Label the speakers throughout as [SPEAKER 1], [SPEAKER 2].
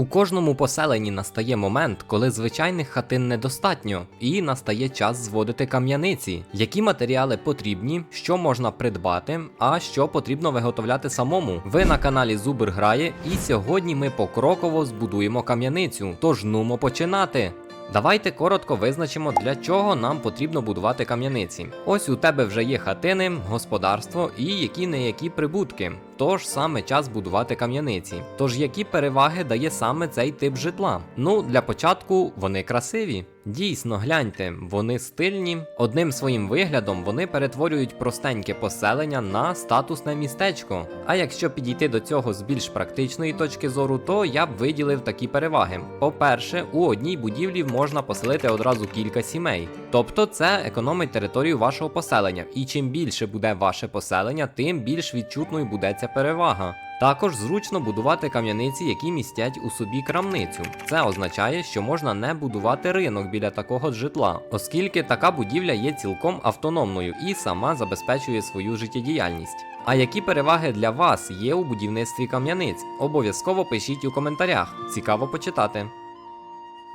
[SPEAKER 1] У кожному поселенні настає момент, коли звичайних хатин недостатньо, і настає час зводити кам'яниці. Які матеріали потрібні, що можна придбати, а що потрібно виготовляти самому. Ви на каналі Зубр грає, і сьогодні ми покроково збудуємо кам'яницю. Тож нумо починати. Давайте коротко визначимо, для чого нам потрібно будувати кам'яниці. Ось у тебе вже є хатини, господарство і які не які прибутки. Тож саме час будувати кам'яниці. Тож які переваги дає саме цей тип житла? Ну, для початку вони красиві. Дійсно, гляньте, вони стильні. Одним своїм виглядом вони перетворюють простеньке поселення на статусне містечко. А якщо підійти до цього з більш практичної точки зору, то я б виділив такі переваги. По-перше, у одній будівлі можна поселити одразу кілька сімей. Тобто це економить територію вашого поселення, і чим більше буде ваше поселення, тим більш відчутною буде ця перевага. Також зручно будувати кам'яниці, які містять у собі крамницю. Це означає, що можна не будувати ринок біля такого житла, оскільки така будівля є цілком автономною і сама забезпечує свою життєдіяльність. А які переваги для вас є у будівництві кам'яниць? Обов'язково пишіть у коментарях. Цікаво почитати.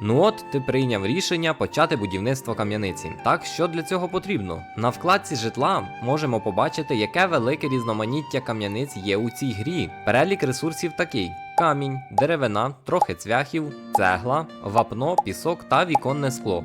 [SPEAKER 1] Ну от ти прийняв рішення почати будівництво кам'яниці. Так що для цього потрібно? На вкладці житла можемо побачити, яке велике різноманіття кам'яниць є у цій грі. Перелік ресурсів такий: камінь, деревина, трохи цвяхів, цегла, вапно, пісок та віконне скло.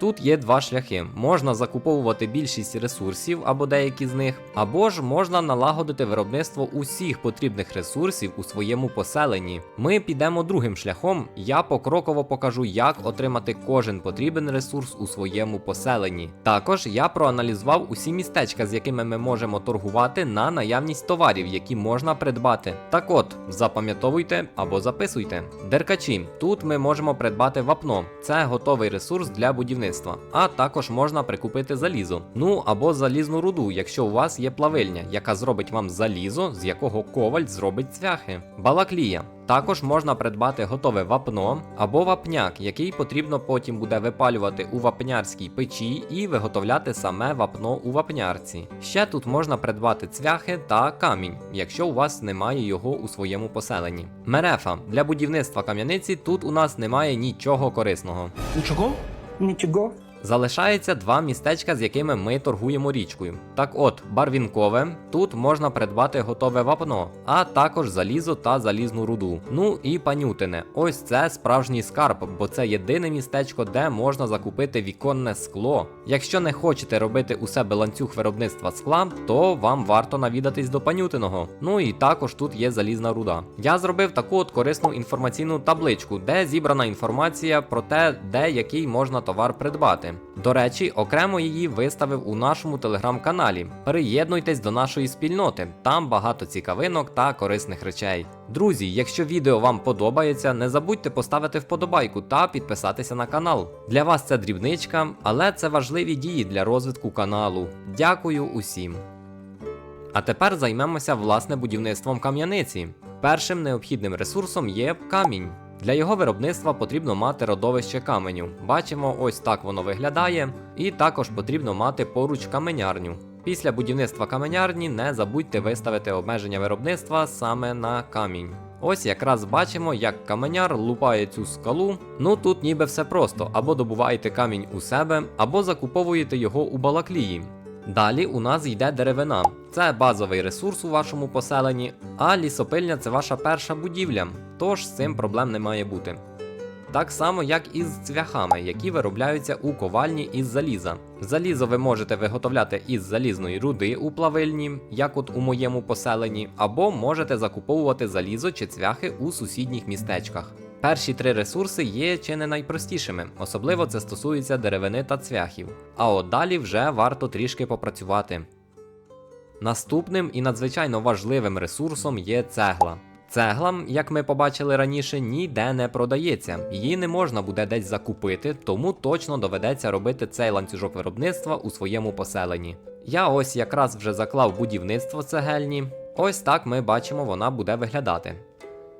[SPEAKER 1] Тут є два шляхи: можна закуповувати більшість ресурсів або деякі з них, або ж можна налагодити виробництво усіх потрібних ресурсів у своєму поселенні. Ми підемо другим шляхом. Я покроково покажу, як отримати кожен потрібен ресурс у своєму поселенні. Також я проаналізував усі містечка, з якими ми можемо торгувати на наявність товарів, які можна придбати. Так от, запам'ятовуйте або записуйте. Деркачі. Тут ми можемо придбати вапно. Це готовий ресурс для будівництва. А також можна прикупити залізо. Ну або залізну руду, якщо у вас є плавильня, яка зробить вам залізо, з якого коваль зробить цвяхи. Балаклія. Також можна придбати готове вапно або вапняк, який потрібно потім буде випалювати у вапнярській печі і виготовляти саме вапно у вапнярці. Ще тут можна придбати цвяхи та камінь, якщо у вас немає його у своєму поселенні. Мерефа для будівництва кам'яниці тут у нас немає нічого корисного.
[SPEAKER 2] Нічого?
[SPEAKER 3] Нічого.
[SPEAKER 1] Залишається два містечка, з якими ми торгуємо річкою. Так от, барвінкове, тут можна придбати готове вапно, а також залізо та залізну руду. Ну і панютине. Ось це справжній скарб, бо це єдине містечко, де можна закупити віконне скло. Якщо не хочете робити у себе ланцюг виробництва скла, то вам варто навідатись до панютиного. Ну і також тут є залізна руда. Я зробив таку от корисну інформаційну табличку, де зібрана інформація про те, де який можна товар придбати. До речі, окремо її виставив у нашому телеграм-каналі. Приєднуйтесь до нашої спільноти, там багато цікавинок та корисних речей. Друзі, якщо відео вам подобається, не забудьте поставити вподобайку та підписатися на канал. Для вас це дрібничка, але це важливі дії для розвитку каналу. Дякую усім. А тепер займемося власне будівництвом кам'яниці. Першим необхідним ресурсом є камінь. Для його виробництва потрібно мати родовище каменю. Бачимо, ось так воно виглядає, і також потрібно мати поруч каменярню. Після будівництва каменярні не забудьте виставити обмеження виробництва саме на камінь. Ось якраз бачимо, як каменяр лупає цю скалу. Ну тут ніби все просто: або добуваєте камінь у себе, або закуповуєте його у балаклії. Далі у нас йде деревина. Це базовий ресурс у вашому поселенні, а лісопильня це ваша перша будівля, тож з цим проблем не має бути. Так само, як і з цвяхами, які виробляються у ковальні із заліза. Залізо ви можете виготовляти із залізної руди у плавильні, як от у моєму поселенні, або можете закуповувати залізо чи цвяхи у сусідніх містечках. Перші три ресурси є чи не найпростішими, особливо це стосується деревини та цвяхів. А от далі вже варто трішки попрацювати. Наступним і надзвичайно важливим ресурсом є цегла. Цегла, як ми побачили раніше, ніде не продається, її не можна буде десь закупити, тому точно доведеться робити цей ланцюжок виробництва у своєму поселенні. Я ось якраз вже заклав будівництво цегельні. Ось так ми бачимо, вона буде виглядати.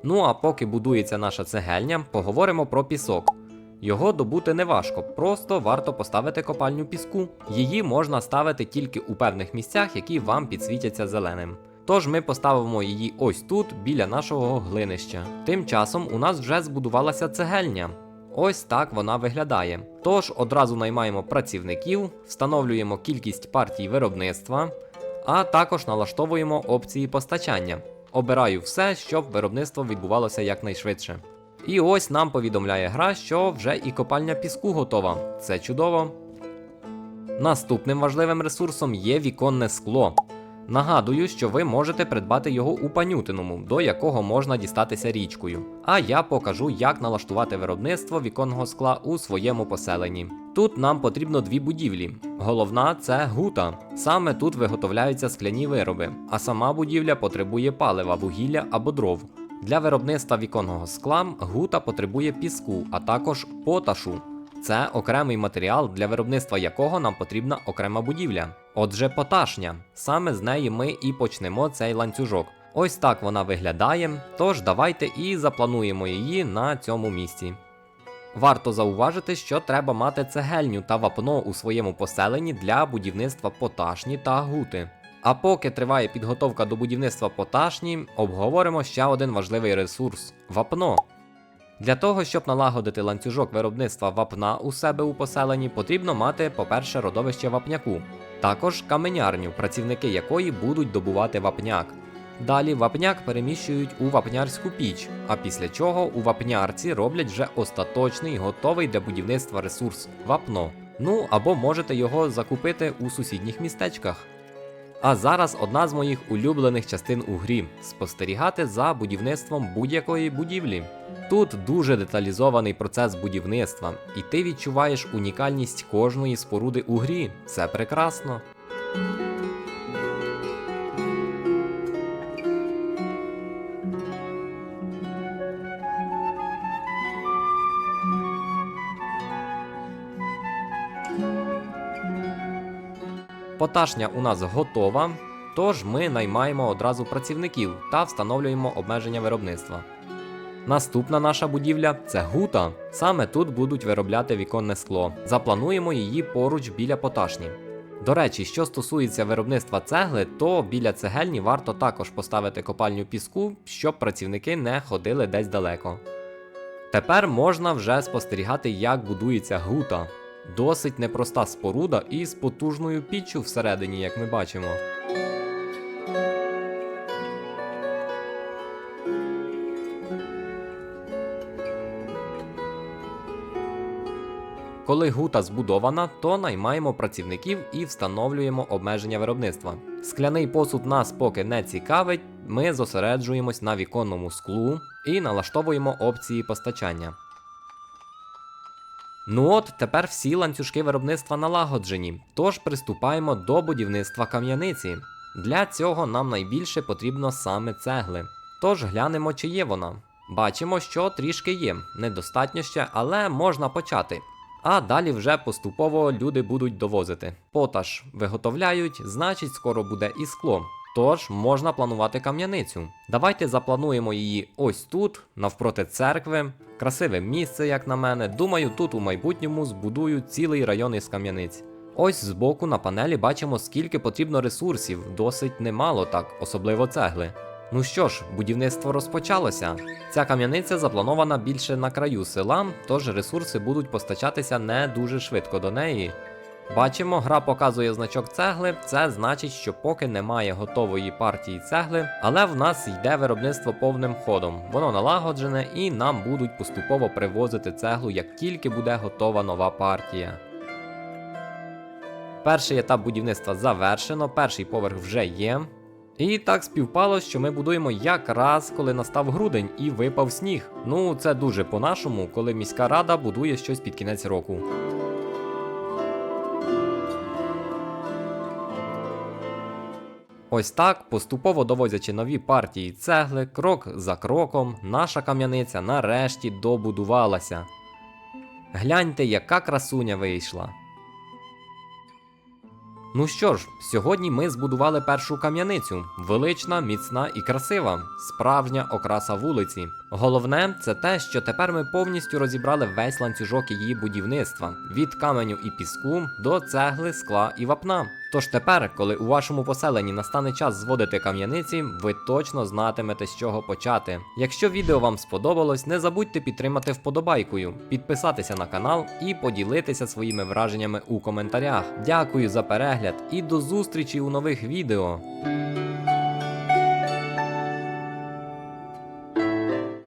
[SPEAKER 1] Ну а поки будується наша цегельня, поговоримо про пісок. Його добути не важко, просто варто поставити копальню піску. Її можна ставити тільки у певних місцях, які вам підсвітяться зеленим. Тож ми поставимо її ось тут, біля нашого глинища. Тим часом у нас вже збудувалася цегельня. Ось так вона виглядає. Тож одразу наймаємо працівників, встановлюємо кількість партій виробництва, а також налаштовуємо опції постачання. Обираю все, щоб виробництво відбувалося якнайшвидше. І ось нам повідомляє гра, що вже і копальня піску готова. Це чудово. Наступним важливим ресурсом є віконне скло. Нагадую, що ви можете придбати його у панютиному, до якого можна дістатися річкою. А я покажу, як налаштувати виробництво віконного скла у своєму поселенні. Тут нам потрібно дві будівлі. Головна це гута. Саме тут виготовляються скляні вироби, а сама будівля потребує палива, вугілля або дров. Для виробництва віконного скла гута потребує піску, а також поташу. Це окремий матеріал, для виробництва якого нам потрібна окрема будівля. Отже, поташня. Саме з неї ми і почнемо цей ланцюжок. Ось так вона виглядає, тож давайте і заплануємо її на цьому місці. Варто зауважити, що треба мати цегельню та вапно у своєму поселенні для будівництва поташні та гути. А поки триває підготовка до будівництва поташні, обговоримо ще один важливий ресурс вапно. Для того, щоб налагодити ланцюжок виробництва вапна у себе у поселенні, потрібно мати, по-перше, родовище вапняку, також каменярню, працівники якої будуть добувати вапняк. Далі вапняк переміщують у вапнярську піч, а після чого у вапнярці роблять вже остаточний, готовий для будівництва ресурс вапно. Ну або можете його закупити у сусідніх містечках. А зараз одна з моїх улюблених частин у грі спостерігати за будівництвом будь-якої будівлі. Тут дуже деталізований процес будівництва, і ти відчуваєш унікальність кожної споруди у грі. Це прекрасно. Поташня у нас готова, тож ми наймаємо одразу працівників та встановлюємо обмеження виробництва. Наступна наша будівля це гута. Саме тут будуть виробляти віконне скло. Заплануємо її поруч біля поташні. До речі, що стосується виробництва цегли, то біля цегельні варто також поставити копальню піску, щоб працівники не ходили десь далеко. Тепер можна вже спостерігати, як будується гута. Досить непроста споруда із потужною піччю всередині, як ми бачимо. Коли гута збудована, то наймаємо працівників і встановлюємо обмеження виробництва. Скляний посуд нас поки не цікавить, ми зосереджуємось на віконному склу і налаштовуємо опції постачання. Ну от тепер всі ланцюжки виробництва налагоджені, тож приступаємо до будівництва кам'яниці. Для цього нам найбільше потрібно саме цегли. Тож глянемо, чи є вона. Бачимо, що трішки є, недостатньо ще, але можна почати. А далі вже поступово люди будуть довозити. Поташ виготовляють, значить, скоро буде і скло. Тож можна планувати кам'яницю. Давайте заплануємо її ось тут, навпроти церкви. Красиве місце, як на мене. Думаю, тут у майбутньому збудують цілий район із кам'яниць. Ось збоку на панелі бачимо, скільки потрібно ресурсів, досить немало так, особливо цегли. Ну що ж, будівництво розпочалося. Ця кам'яниця запланована більше на краю села, тож ресурси будуть постачатися не дуже швидко до неї. Бачимо, гра показує значок цегли, це значить, що поки немає готової партії цегли, але в нас йде виробництво повним ходом. Воно налагоджене і нам будуть поступово привозити цеглу, як тільки буде готова нова партія. Перший етап будівництва завершено, перший поверх вже є. І так співпало, що ми будуємо якраз коли настав грудень і випав сніг. Ну, це дуже по-нашому, коли міська рада будує щось під кінець року. Ось так, поступово довозячи нові партії цегли, крок за кроком, наша кам'яниця нарешті добудувалася. Гляньте, яка красуня вийшла. Ну що ж, сьогодні ми збудували першу кам'яницю. Велична, міцна і красива, справжня окраса вулиці. Головне, це те, що тепер ми повністю розібрали весь ланцюжок її будівництва від каменю і піску до цегли, скла і вапна. Тож тепер, коли у вашому поселенні настане час зводити кам'яниці, ви точно знатимете з чого почати. Якщо відео вам сподобалось, не забудьте підтримати вподобайкою, підписатися на канал і поділитися своїми враженнями у коментарях. Дякую за перегляд і до зустрічі у нових відео.